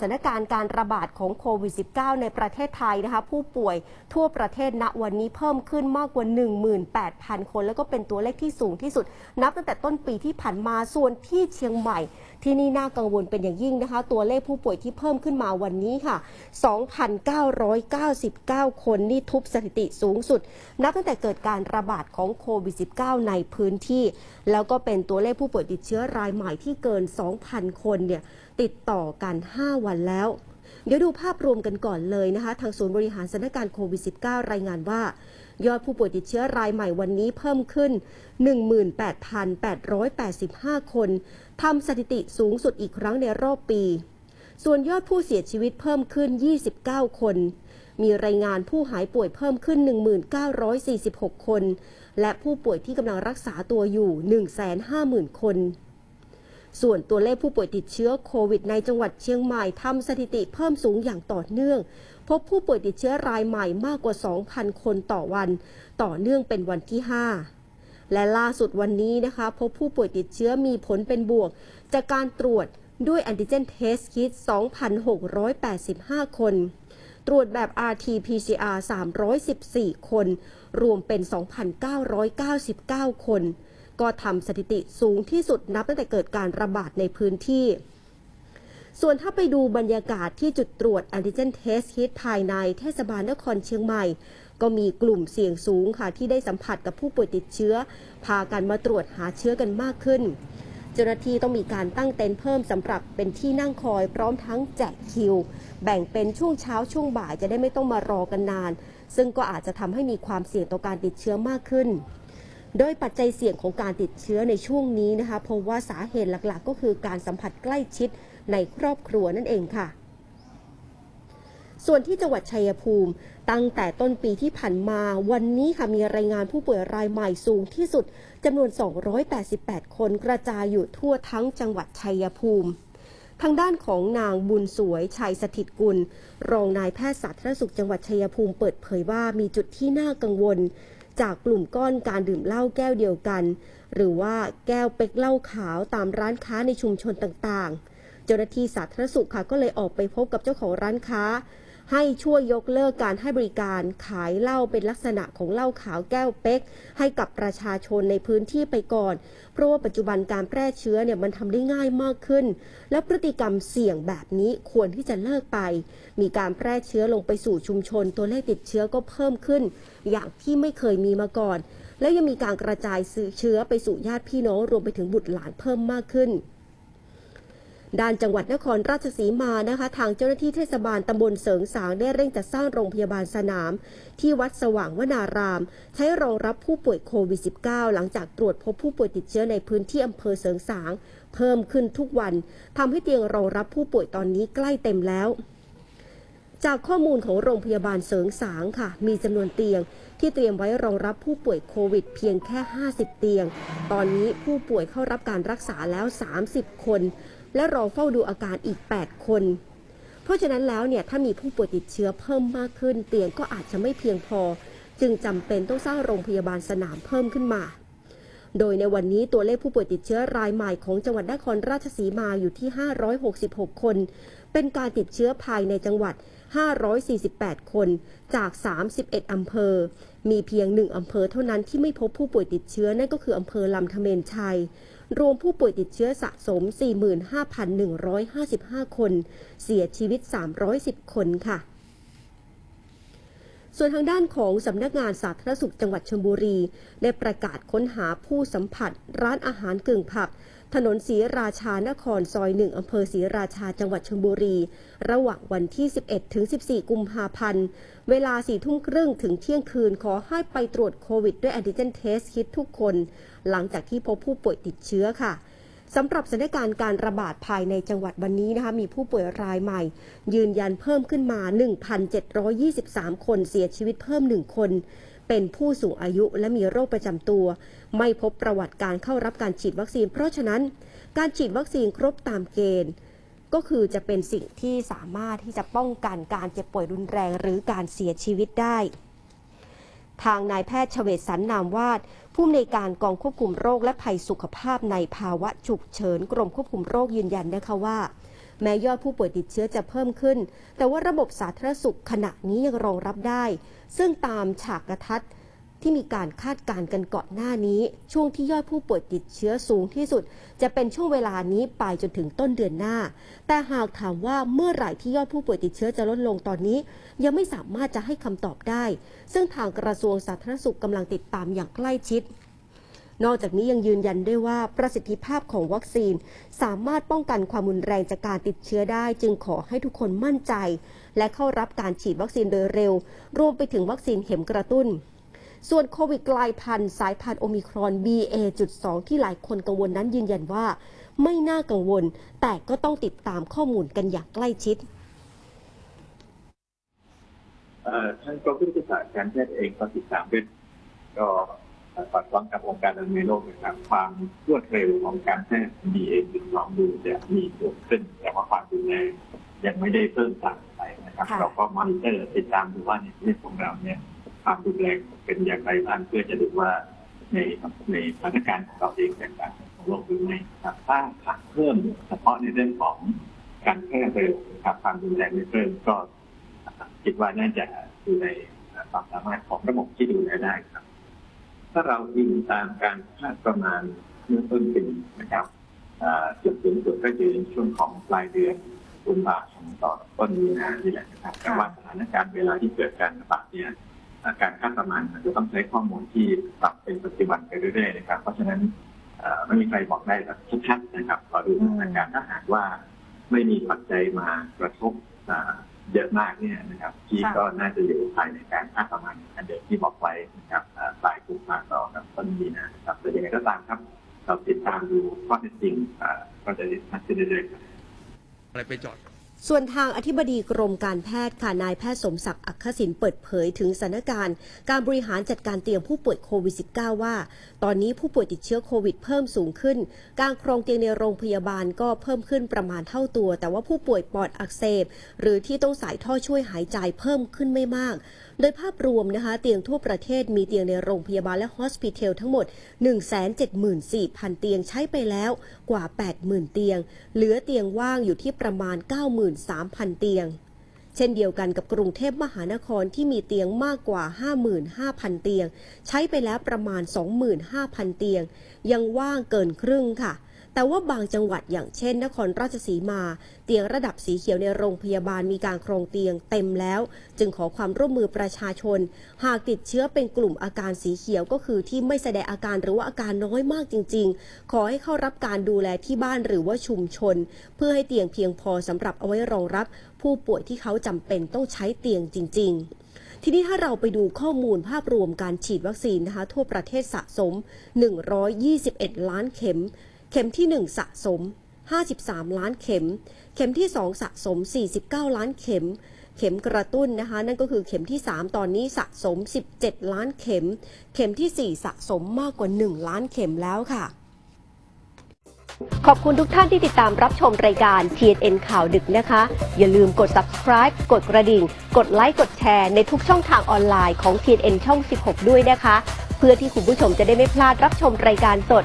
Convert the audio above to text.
สถานการณ์การระบาดของโควิด -19 ในประเทศไทยนะคะผู้ป่วยทั่วประเทศณวันนี้เพิ่มขึ้นมากกว่า 18,000 คน แล้วก็เป็นตัวเลขที่สูงที่สุด นับตั้งแต่ต้นปีที่ผ่านมาส่วนที่เชียงใหม่ ที่นี่น่ากังวลเป็นอย่างยิ่งนะคะ ตัวเลขผู้ป่วยที่เพิ่มขึ้นมาวันนี้ค่ะ 2,999 คนนี่ทุบสถิติสูงสุด นับตั้งแต่เกิดการระบาดของโควิด -19 ในพื้นที่ แล้วก็เป็นตัวเลขผู้ป่วยติดเชื้อรายใหม่ที่เกิน 2,000 คนเนี่ย ติดต่อกัน 5 วันแล้ว เดี๋ยวดูภาพรวมกันก่อนเลยนะคะ ทางศูนย์บริหารสถานการณ์โควิด -19 รายงานว่า ยอดผู้ป่วยติดเชื้อรายใหม่วันนี้เพิ่มขึ้น 18,885 คน ทำสถิติสูงสุดอีกครั้งในรอบปี ส่วนยอดผู้เสียชีวิตเพิ่มขึ้น 29 คนมีรายงานผู้หายป่วยเพิ่มขึ้น 1946 คน และผู้ป่วยที่กำลังรักษาตัวอยู่ 150,000 คน ส่วนตัวเลขผู้ป่วยติดเชื้อโควิดในจังหวัดเชียงใหม่ทำสถิติเพิ่มสูงอย่างต่อเนื่อง พบผู้ป่วยติดเชื้อรายใหม่มากกว่า 2,000 คนต่อวัน ต่อเนื่องเป็นวันที่ 5 และล่าสุดวันนี้นะคะ พบผู้ป่วยติดเชื้อมีผลเป็นบวก จากการตรวจด้วยแอนติเจนเทสคิด 2,685 คน ตรวจแบบ RT-PCR 314 คน รวมเป็น 2,999 คน ก็ทำสถิติสูงที่สุดนับตั้งแต่เกิดการระบาดในพื้นที่ ส่วนถ้าไปดูบรรยากาศที่จุดตรวจแอนติเจนเทสคิดภายในเทศบาลนครเชียงใหม่ ก็มีกลุ่มเสี่ยงสูงค่ะที่ได้สัมผัสกับผู้ป่วยติดเชื้อ พากันมาตรวจหาเชื้อกันมากขึ้นเจ้าหน้าที่ต้องมีการตั้งเต็นท์เพิ่มสำหรับเป็นที่นั่งคอยพร้อมทั้งแจกคิว แบ่งเป็นช่วงเช้าช่วงบ่ายจะได้ไม่ต้องมารอกันนาน ซึ่งก็อาจจะทำให้มีความเสี่ยงต่อการติดเชื้อมากขึ้น โดยปัจจัยเสี่ยงของการติดเชื้อในช่วงนี้นะคะเพราะว่าสาเหตุหลักๆ ก็คือการสัมผัสใกล้ชิดในครอบครัวนั่นเองค่ะ ส่วนที่จังหวัดชัยภูมิ ตั้งแต่ต้นปีที่ผ่านมาวันนี้ค่ะมีรายงานผู้ป่วยรายใหม่สูงที่สุดจำนวน 288 คนกระจายอยู่ทั่วทั้งจังหวัดชัยภูมิทางด้านของนางบุญสวยชัยสถิตกุล รองนายแพทย์สาธารณสุขจังหวัดชัยภูมิเปิดเผยว่ามีจุดที่น่ากังวล จากกลุ่มก้อนการดื่มเหล้าแก้วเดียวกัน หรือว่าแก้วเป็กเหล้าขาวตามร้านค้าในชุมชนต่างๆ เจ้าหน้าที่สาธารณสุขค่ะก็เลยออกไปพบกับเจ้าของร้านค้า ให้ช่วยยกเลิกการให้บริการขายเหล้าเป็นลักษณะของเหล้าขาวแก้วเป๊ก ให้กับประชาชนในพื้นที่ไปก่อน เพราะว่าปัจจุบันการแพร่เชื้อเนี่ยมันทำได้ง่ายมากขึ้น และพฤติกรรมเสี่ยงแบบนี้ควรที่จะเลิกไป มีการแพร่เชื้อลงไปสู่ชุมชน ตัวเลขติดเชื้อก็เพิ่มขึ้น อย่างที่ไม่เคยมีมาก่อน และยังมีการกระจายเชื้อไปสู่ญาติพี่น้องรวมไปถึงบุตรหลานเพิ่มมากขึ้น ด้านจังหวัดนครราชสีมานะคะ ทางเจ้าหน้าที่เทศบาลตำบลเสริงสางได้เร่งจัดสร้างโรงพยาบาลสนาม ที่วัดสว่างวนาราม ใช้รองรับผู้ป่วยโควิด -19 หลังจากตรวจพบผู้ป่วยติดเชื้อในพื้นที่อำเภอเสริงสาง เพิ่มขึ้นทุกวันทำให้เตียงรองรับผู้ป่วยตอนนี้ใกล้เต็มแล้วจากข้อมูลของโรงพยาบาลเสริงสางค่ะ มีจำนวนเตียงที่เตรียมไว้รองรับผู้ป่วยโควิดเพียงแค่ 50 เตียง ตอนนี้ผู้ป่วยเข้ารับการรักษาแล้ว 30 คน และรอเฝ้าดูอาการอีก 8 คน เพราะฉะนั้นแล้วเนี่ยถ้ามีผู้ป่วยติดเชื้อเพิ่มมากขึ้น เตียงก็อาจจะไม่เพียงพอ จึงจำเป็นต้องสร้างโรงพยาบาลสนามเพิ่มขึ้นมา โดยในวันนี้ตัวเลขผู้ป่วยติดเชื้อรายใหม่ของจังหวัดนครราชสีมาอยู่ที่ 566 คน เป็นการติดเชื้อภายในจังหวัด 548 คนจาก 31 อำเภอ มีเพียงหนึ่งอำเภอเท่านั้นที่ไม่พบผู้ป่วยติดเชื้อนั่นก็คืออำเภอลำธเมนชัย รวมผู้ป่วยติดเชื้อสะสม 45,155 คน เสียชีวิต 310 คนค่ะส่วนทางด้านของสำนักงานสาธารณสุขจังหวัดชลบุรี ได้ประกาศค้นหาผู้สัมผัสร้านอาหารกึ่งผับ ถนนศรีราชานครซอยหนึ่งอำเภอศรีราชาจังหวัดชลบุรี ระหว่างวันที่ 11 ถึง 14 กุมภาพันธ์ เวลา4ทุ่มครึ่งถึงเที่ยงคืนขอให้ไปตรวจโควิดด้วยแอนติเจนเทสคิดทุกคน หลังจากที่พบผู้ป่วยติดเชื้อค่ะสำหรับสถานการณ์การระบาดภายในจังหวัดวันนี้นะคะมีผู้ป่วยรายใหม่ ยืนยันเพิ่มขึ้นมา 1,723 คนเสียชีวิตเพิ่ม 1 คน เป็นผู้สูงอายุและมีโรคประจำตัว ไม่พบประวัติการเข้ารับการฉีดวัคซีน เพราะฉะนั้น การฉีดวัคซีนครบตามเกณฑ์ ก็คือจะเป็นสิ่งที่สามารถที่จะป้องกันการเจ็บป่วยรุนแรงหรือการเสียชีวิตได้ ทางนายแพทย์เฉวตสันนามวาดผู้อำนวยการกองควบคุมโรคและภัยสุขภาพในภาวะฉุกเฉินกรมควบคุมโรคยืนยันนะคะว่า แม้ยอดผู้ป่วยติดเชื้อจะเพิ่มขึ้น แต่ว่าระบบสาธารณสุขขณะนี้ยังรองรับได้ ซึ่งตามฉากกระทัดที่มีการคาดการณ์กันก่อนหน้านี้ ช่วงที่ยอดผู้ป่วยติดเชื้อสูงที่สุด จะเป็นช่วงเวลานี้ไปจนถึงต้นเดือนหน้า แต่หากถามว่าเมื่อไหร่ที่ยอดผู้ป่วยติดเชื้อจะลดลงตอนนี้ ยังไม่สามารถจะให้คำตอบได้ ซึ่งทางกระทรวงสาธารณสุขกำลังติดตามอย่างใกล้ชิด นอกจากนี้ยังยืนยันด้วยว่าประสิทธิภาพของวัคซีน สามารถป้องกันความรุนแรงจากการติดเชื้อได้ จึงขอให้ทุกคนมั่นใจ และเข้ารับการฉีดวัคซีนโดยเร็ว รวมไปถึงวัคซีนเข็มกระตุ้นส่วนโควิดกลายพันธุ์สายพันธุ์โอมิครอน BA.2 ที่หลายคนกังวลนั้นยืนยันว่า ไม่น่ากังวล แต่ก็ต้องติดตามข้อมูลกันอย่างใกล้ชิดท่านกรมวิทยาศาสตร์การแพทย์เองก็ติดตามด้วยก็ สอดคล้องกับองค์การอนามัยโลกนะครับความรวดเร็วของการแพทย์ BA.2 ดูจะมีเกิดขึ้น แต่ว่าความรุนแรงยังไม่ได้เพิ่มตามไปนะครับค่ะเราก็มอนิเตอร์ติดตามดูว่าในประเทศของเราเนี่ยความรุนแรงเป็นอย่างไรบ้างเพื่อจะดูว่าในในสถานการณ์ของเราเองแตกต่างจากของโลกหรือไม่นะครับถ้าขาดเพิ่มเฉพาะในเรื่องของการแพร่เร็วนะครับความรุนแรงไม่เพิ่มก็คิดว่าน่าจะอยู่ในความสามารถของระบบที่ดูแลได้ครับ ถ้าเราอิงตามการคาดประมาณเมื่อต้นปีนะครับอ่าจุดสูงสุดก็จะอยู่ในช่วงของปลายเดือนกุมภาพันธ์ต่อต้นมีนานี่แหละนะครับ แต่ว่าสถานการณ์เวลาที่เกิดการระบาดเนี่ยอ่าการคาดประมาณอาจจะต้องใช้ข้อมูลที่ปรับเป็นปัจจุบันไปเรื่อยๆนะครับ เพราะฉะนั้นอ่าไม่มีใครบอกได้แบบชัดๆนะครับขอดูสถานการณ์ถ้าหากว่าไม่มีปัจจัยมากระทบอ่าเยอะมากเนี่ยนะครับที่ค่ะก็น่าจะอยู่ภายในการคาด อนนมีนานะครับแต่ยังไงก็ตามครับเราติดตามดูข้อเท็จจริงอ่าก็จะชัดเจนเรื่อยๆอะไรไปจอด ส่วนทางอธิบดีกรมการแพทย์ค่ะนายแพทย์สมศักดิ์อักขศินเปิดเผยถึงสถานการณ์การบริหารจัดการเตียงผู้ป่วยโควิด -19 ว่า ตอนนี้ผู้ป่วยติดเชื้อโควิดเพิ่มสูงขึ้น การครองเตียงในโรงพยาบาลก็เพิ่มขึ้นประมาณเท่าตัว แต่ว่าผู้ป่วยปอดอักเสบ หรือที่ต้องใส่ท่อช่วยหายใจเพิ่มขึ้นไม่มาก โดยภาพรวมนะคะเตียงทั่วประเทศมีเตียงในโรงพยาบาลและฮอสพิเทลทั้งหมด 174,000 เตียงใช้ไปแล้วกว่า 80,000 เตียง เหลือเตียงว่างอยู่ที่ประมาณ13,000 เตียง เช่นเดียวกันกับกรุงเทพมหานครที่มีเตียงมากกว่า 55,000 เตียง ใช้ไปแล้วประมาณ 25,000 เตียง ยังว่างเกินครึ่งค่ะ แต่ว่าบางจังหวัดอย่างเช่น นครราชสีมา เตียงระดับสีเขียวในโรงพยาบาลมีการครองเตียงเต็มแล้ว จึงขอความร่วมมือประชาชน หากติดเชื้อเป็นกลุ่มอาการสีเขียวก็คือที่ไม่แสดงอาการหรือว่าอาการน้อยมากจริง ๆ ขอให้เข้ารับการดูแลที่บ้านหรือว่าชุมชน เพื่อให้เตียงเพียงพอสำหรับเอาไว้รองรับ ผู้ป่วยที่เขาจำเป็นต้องใช้เตียงจริง ๆทีนี้ถ้าเราไปดูข้อมูลภาพรวมการฉีดวัคซีนนะคะทั่วประเทศสะสม 121 ล้านเข็ม เข็มที่ 1 สะสม 53 ล้านเข็ม เข็มที่ 2 สะสม 49 ล้านเข็ม เข็มกระตุ้นนะคะ นั่นก็คือเข็มที่ 3 ตอนนี้สะสม 17 ล้านเข็ม เข็มที่ 4 สะสมมากกว่า 1 ล้านเข็มแล้วค่ะ ขอบคุณทุกท่านที่ติดตามรับชมรายการ TNN ข่าวดึกนะคะ อย่าลืมกด subscribe กดกระดิ่ง กดไลค์ กดแชร์ในทุกช่องทางออนไลน์ของ TNN ช่อง 16 ด้วยนะคะ เพื่อที่คุณผู้ชมจะได้ไม่พลาดรับชมรายการสด